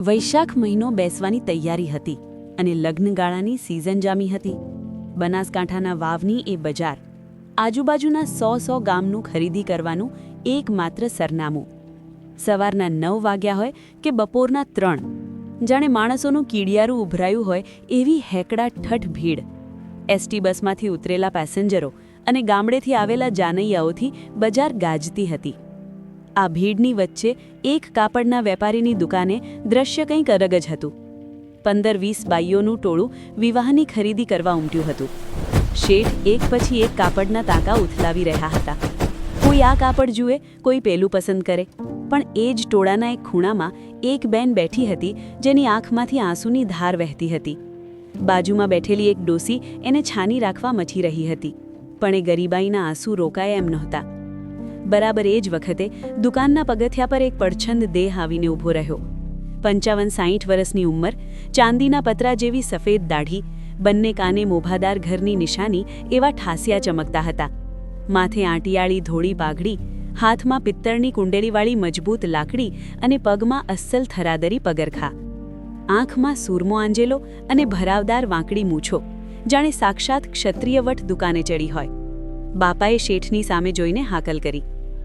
વૈશાખ મહિનો બેસવાની તૈયારી હતી અને લગ્નગાળાની સિઝન જામી હતી. બનાસકાંઠાના વાવની એ બજાર, આજુબાજુના સો સો ગામનું ખરીદી કરવાનું એકમાત્ર સરનામું. સવારના નવ વાગ્યા હોય કે બપોરના ત્રણ, જાણે માણસોનું કીડિયારું ઉભરાયું હોય એવી હેકડા ઠઠ ભીડ. એસટી બસમાંથી ઉતરેલા પેસેન્જરો અને ગામડેથી આવેલા જાનૈયાઓથી બજાર ગાજતી હતી. આ ભીડની વચ્ચે એક કાપડના વેપારીની દુકાને દ્રશ્ય કંઈક અલગ જ હતું. પંદર વીસ બાઈઓનું ટોળું વિવાહની ખરીદી કરવા ઉમટ્યું હતું. શેઠ એક પછી એક કાપડના તાકા ઉથલાવી રહ્યા હતા. કોઈ આ કાપડ જુએ, કોઈ પેલું પસંદ કરે. પણ એ જ ટોળાના એક ખૂણામાં એક બેન બેઠી હતી, જેની આંખમાંથી આંસુની ધાર વહેતી હતી. બાજુમાં બેઠેલી એક ડોસી એને છાની રાખવા મચી રહી હતી. પણ એ ગરીબાઈના આંસુ રોકાય એમ નહોતા. બરાબર એ જ વખતે દુકાનના પગથિયા પર એક પડછંદ દેહ આવીને ઊભો રહ્યો. પંચાવન સાહીઠ વર્ષની ઉંમર, ચાંદીના પતરા જેવી સફેદ દાઢી, બંને કાને મોભાદાર ઘરની નિશાની એવા ઠાસિયા ચમકતા હતા. માથે આંટિયાળી ધોળી પાઘડી હાથમાં પિત્તળની કુંડેલીવાળી મજબૂત લાકડી અને પગમાં અસ્સલ થરાદરી પગરખા. આંખમાં સૂરમો આંજેલો અને ભરાવદાર વાંકડી મૂછો, જાણે સાક્ષાત ક્ષત્રિયવટ દુકાને ચડી હોય. બાપાએ શેઠની સામે જોઈને હાકલ કરી.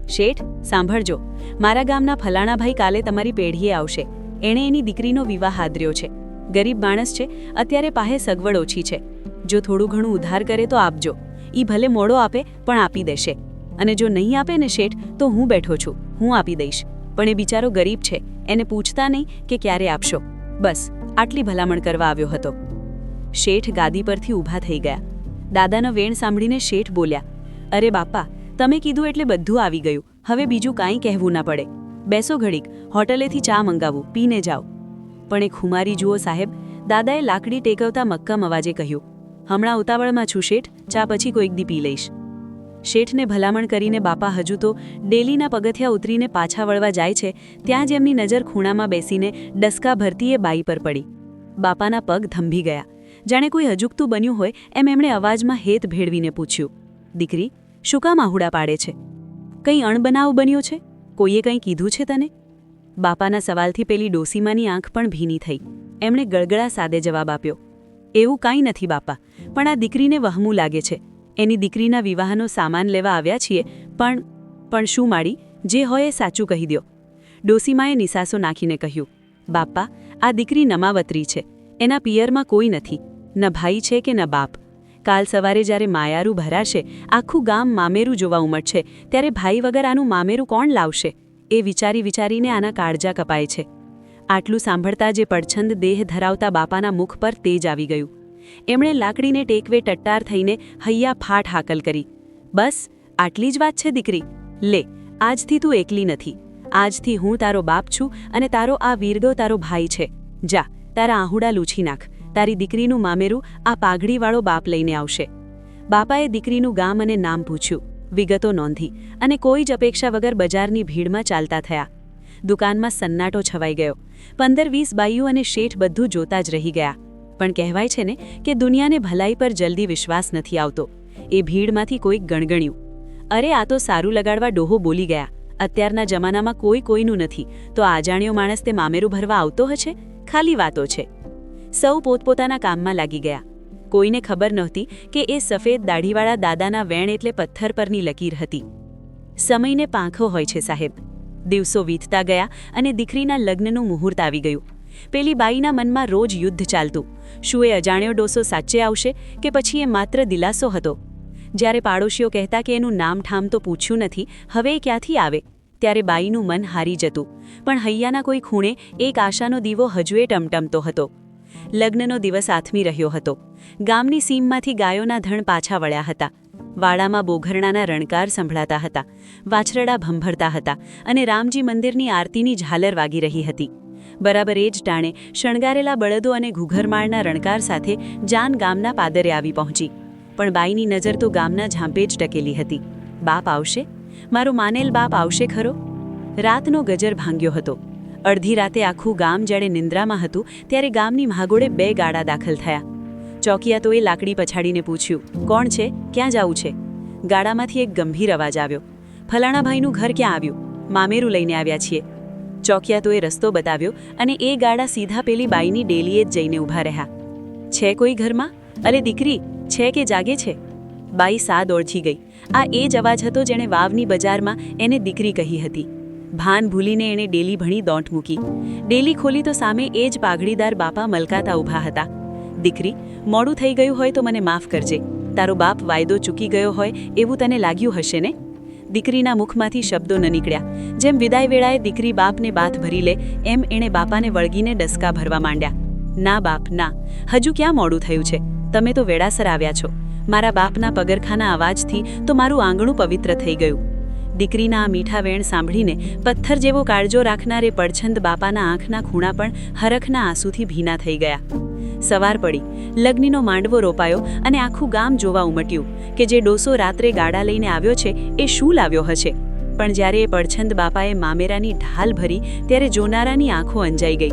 શેઠ, સાંભળજો. મારા ગામના ફલાણાભાઈ કાલે તમારી પેઢીએ આવશે. એણે એની દીકરીનો વિવાહ આદર્યો છે. ગરીબ માણસ છે, અત્યારે પાસે સગવડ ઓછી છે. જો થોડું ઘણું ઉધાર કરે તો આપજો. ઈ ભલે મોડો આપે, પણ આપી દેશે. અને જો નહીં આપે ને શેઠ, તો હું બેઠો છું. હું આપી દઈશ. પણ એ બિચારો ગરીબ છે. એને પૂછતા નહીં કે ક્યારે આપશો. બસ, આટલી ભલામણ કરવા આવ્યો હતો. શેઠ ગાદી પરથી ઊભા થઈ ગયા. દાદાનો વેણ સાંભળીને શેઠ બોલ્યા અરે બાપા, તમે કીધું એટલે બધું આવી ગયું. હવે બીજું કાંઈ કહેવું ના પડે. બેસો ઘડીક, હોટલેથી ચા મંગાવું, પીને જાઓ. પણ એ ખુમારી જુઓ સાહેબ, દાદાએ લાકડી ટેકવતા મક્કમ અવાજે કહ્યું, હમણાં ઉતાવળમાં છું શેઠ, ચા પછી કોઈક દી પી લઈશ. શેઠને ભલામણ કરીને બાપા હજુ તો ડેલીના પગથિયા ઉતરીને પાછા વળવા જાય છે, ત્યાં જ એમની નજર ખૂણામાં બેસીને ડસકા ભરતી એ બાઈ પર પડી. બાપાના પગ થંભી ગયા. જાણે કોઈ હજુકતું બન્યું હોય, એમ એમણે અવાજમાં હેત ભેળવીને પૂછ્યું, દીકરી શું કામ આહુડા પાડે છે? કંઈ અણબનાવ બન્યો છે? કોઈએ કંઈ કીધું છે તને? બાપાના સવાલથી પેલી ડોસીમાની આંખ પણ ભીની થઈ. એમણે ગળગળા સાદે જવાબ આપ્યો. એવું કાંઈ નથી બાપા, પણ આ દીકરીને વહમું લાગે છે. એની દીકરીના વિવાહનો સામાન લેવા આવ્યા છીએ, પણ પણ શું માડી? જે હોય એ સાચું કહી દ્યો. ડોસીમાએ નિસાસો નાખીને કહ્યું. બાપા, આ દીકરી નમાવતરી છે. એના પિયરમાં કોઈ નથી. ન ભાઈ છે કે ન બાપ. કાલ સવારે જ્યારે માયારું ભરાશે, આખું ગામ મામેરું જોવા ઉમટશે, ત્યારે ભાઈ વગર આનું મામેરું કોણ લાવશે? એ વિચારી વિચારીને આના કાળજા કપાય છે. આટલું સાંભળતા જે પડછંદ દેહ ધરાવતા બાપાના મુખ પર તેજ આવી ગયું. એમણે લાકડીને ટેકવે ટટ્ટાર થઈને હૈયા ફાટ હાકલ કરી. બસ, આટલી જ વાત છે, દીકરી. લે, આજથી તું એકલી નથી. આજથી હું તારો બાપ છું અને તારો આ વીરગો તારો ભાઈ છે. જા, તારા આહુડા લૂછી નાખ. તારી દીકરીનું મામેરું આ પાઘડીવાળો બાપ લઈને આવશે. બાપાએ દીકરીનું ગામ અને નામ પૂછ્યું. વિગતો નોંધી અને કોઈ જ અપેક્ષા વગર બજારની ભીડમાં ચાલતા થયા. દુકાનમાં સન્નાટો છવાઈ ગયો. પંદર વીસ બાઈઓ અને શેઠ બધું જોતા જ રહી ગયા. પણ કહેવાય છે ને કે દુનિયાને ભલાઈ પર જલ્દી વિશ્વાસ નથી આવતો. એ ભીડમાંથી કોઈક ગણગણ્યું. અરે આ તો સારું લગાડવા ડોહો બોલી ગયા. અત્યારના જમાનામાં કોઈ કોઈનું નથી. તો આજાણ્યો માણસ તે મામેરું ભરવા આવતો હશે? ખાલી વાતો છે. સૌ પોતપોતાના કામમાં લાગી ગયા. કોઈને ખબર નહોતી કે એ સફેદ દાઢીવાળા દાદાના વેણ એટલે પથ્થર પરની લકીર હતી. સમયને પાંખો હોય છે સાહેબ. દિવસો વીતતા ગયા અને દીકરીના લગ્નનું મુહૂર્ત આવી ગયું. પેલી બાઈના મનમાં રોજ યુદ્ધ ચાલતું. શું એ અજાણ્યો ડોસો સાચે આવશે કે પછી એ માત્ર દિલાસો હતો? જ્યારે પાડોશીઓ કહેતા કે એનું નામ ઠામ તો પૂછ્યું નથી, હવે એ ક્યાંથી આવે? ત્યારે બાઈનું મન હારી જતું. પણ હૈયાના કોઈ ખૂણે એક આશાનો દીવો હજુએ ટમટમતો હતો. લગ્નનો દિવસ આથમી રહ્યો હતો. ગામની સીમમાંથી ગાયોના ધણ પાછા વળ્યા હતા. વાડામાં બોઘરણાના રણકાર સંભળાતા હતા. વાછરડા ભંભરતા હતા અને રામજી મંદિરની આરતીની ઝાલર વાગી રહી હતી. બરાબર એ જ ટાણે શણગારેલા બળદો અને ઘૂઘરમાળના રણકાર સાથે જાન ગામના પાદરે આવી પહોંચી. પણ બાઈની નજર તો ગામના ઝાંપે જ ટકેલી હતી. બાપ આવશે? મારો માનેલ બાપ આવશે ખરો? રાતનો ગજર ભાંગ્યો હતો. અડધી રાતે આખું ગામ જ્યારે નિંદ્રામાં હતું, ત્યારે ગામની મહાગોળે બે ગાડા દાખલ થયા. ચોકિયાતોએ લાકડી પછાડીને પૂછ્યું, કોણ છે? ક્યાં જાવું છે? ગાડામાંથી એક ગંભીર અવાજ આવ્યો, ફલાણાભાઈનું ઘર ક્યાં આવ્યું? મામેરું લઈને આવ્યા છીએ. ચોકિયાતોએ રસ્તો બતાવ્યો અને એ ગાડા સીધા પેલી બાઈની ડેલીએ જ જઈને ઊભા રહ્યા. છે કોઈ ઘરમાં? અરે દીકરી, છે કે જાગે છે? બાઈ સાદ ઓળખી ગઈ. આ એ જ અવાજ હતો જેણે વાવની બજારમાં એને દીકરી કહી હતી. ભાન ભૂલીને એણે ડેલી ભણી દોંટ મૂકી. ડેલી ખોલી તો સામે એ જ પાઘડીદાર બાપા મલકાતા ઊભા હતા. દીકરી, મોડું થઈ ગયું હોય તો મને માફ કરજે. તારો બાપ વાયદો ચૂકી ગયો હોય એવું તને લાગ્યું હશે ને? દીકરીના મુખમાંથી શબ્દો ન નીકળ્યા. જેમ વિદાય વેળાએ દીકરી બાપને બાથ ભરી લે, એમ એણે બાપાને વળગીને ડસકા ભરવા માંડ્યા. ના બાપ, ના. હજુ ક્યાં મોડું થયું છે? તમે તો વેળાસર આવ્યા છો. મારા બાપના પગરખાના અવાજથી તો મારું આંગણું પવિત્ર થઈ ગયું. દીકરીના આ મીઠા વેણ સાંભળીને પથ્થર જેવો કાળજો રાખનારે પડછંદ બાપાના આંખના ખૂણા પણ હરખના આંસુથી ભીના થઈ ગયા. સવાર પડી. લગ્નનો માંડવો રોપાયો અને આખું ગામ જોવા ઉમટ્યું કે જે ડોસો રાત્રે ગાડા લઈને આવ્યો છે એ શું લાવ્યો હશે? પણ જ્યારે એ પડછંદ બાપાએ મામેરાની ઢાલ ભરી ત્યારે જોનારાની આંખો અંજાઈ ગઈ.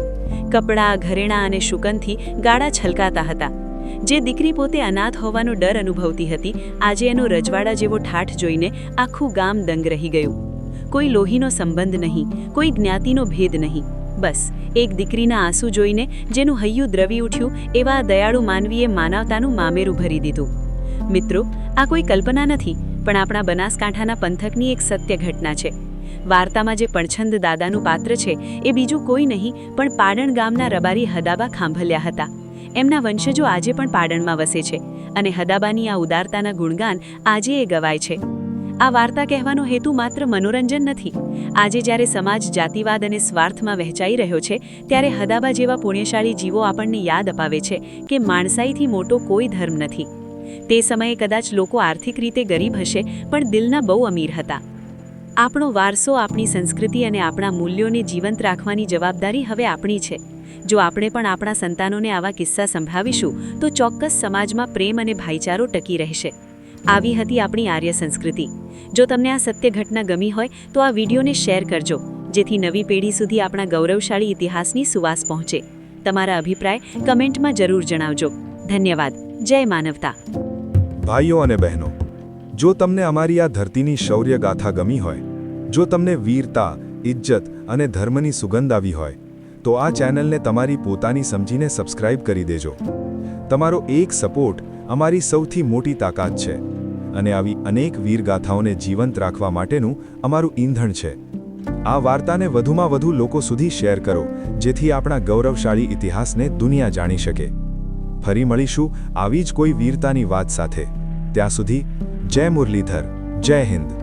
કપડાં, ઘરેણાં અને શુકનથી ગાડા છલકાતા હતા. જે દીકરી પોતે અનાથ હોવાનો ડર અનુભવતી હતી, આજે એનો રજવાડા જેવો ઠાઠ જોઈને આખું ગામ દંગ રહી ગયું. કોઈ લોહીનો સંબંધ નહીં, કોઈ જ્ઞાતિનો ભેદ નહીં. બસ, એક દીકરીના આંસુ જોઈને જેનું હૈયું દ્રવી ઉઠ્યું, એવા દયાળુ માનવીએ માનવતાનું મામેરું ભરી દીધું. મિત્રો, આ કોઈ કલ્પના નથી, પણ આપણા બનાસકાંઠાના પંથકની એક સત્ય ઘટના છે. વાર્તામાં જે પણછંદ દાદાનું પાત્ર છે, એ બીજું કોઈ નહીં, પણ પાડણ ગામના રબારી હદાબા ખાંભલ્યા હતા. એમના વંશજો આજે પણ પાડણમાં વસે છે અને હદાબાની આ ઉદારતાના ગુણગાન આજે એ ગવાય છે. આ વાર્તા કહેવાનો હેતુ માત્ર મનોરંજન નથી. આજે જ્યારે સમાજ જાતિવાદ અને સ્વાર્થમાં વહેંચાઈ રહ્યો છે, ત્યારે હદાબા જેવા પુણ્યશાળી જીવો આપણને યાદ અપાવે છે કે માણસાઈથી મોટો કોઈ ધર્મ નથી. તે સમયે કદાચ લોકો આર્થિક રીતે ગરીબ હશે, પણ દિલના બહુ અમીર હતા. આપણો વારસો આપણી સંસ્કૃતિ અને આપણા મૂલ્યોને જીવંત રાખવાની જવાબદારી હવે આપણી છે. જો આપણે પણ આપણા સંતાનોને આવા કિસ્સા સંભળાવીશું, તો ચોક્કસ સમાજમાં પ્રેમ અને ભાઈચારો ટકી રહેશે. આવી હતી આપણી આર્ય સંસ્કૃતિ. જો તમને આ સત્ય ઘટના ગમી હોય, તો આ વિડીયોને શેર કરજો, જેથી નવી પેઢી સુધી આપણા ગૌરવશાળી ઇતિહાસની સુવાસ પહોંચે. તમારા અભિપ્રાય કમેન્ટમાં જરૂર જણાવજો. ધન્યવાદ. જય માનવતા. ભાઈઓ અને બહેનો જો તમને અમારી આ ધરતીની શૌર્ય ગાથા ગમી હોય, જો તમને વીરતા, ઇજ્જત અને ધર્મની સુગંધ આવી હોય, તો આ ચેનલને તમારી પોતાની સમજીને સબસ્ક્રાઇબ કરી દેજો. તમારો એક સપોર્ટ અમારી સૌથી મોટી તાકાત છે અને આવી અનેક વીરગાથાઓને જીવંત રાખવા માટેનું અમારું ઈંધણ છે. આ વાર્તાને વધુમાં વધુ લોકો સુધી શેર કરો, જેથી આપણા ગૌરવશાળી ઇતિહાસને દુનિયા જાણી શકે. ફરી મળીશું આવી જ કોઈ વીરતાની વાત સાથે. ત્યાં સુધી જય મુરલીધર જય હિન્દ.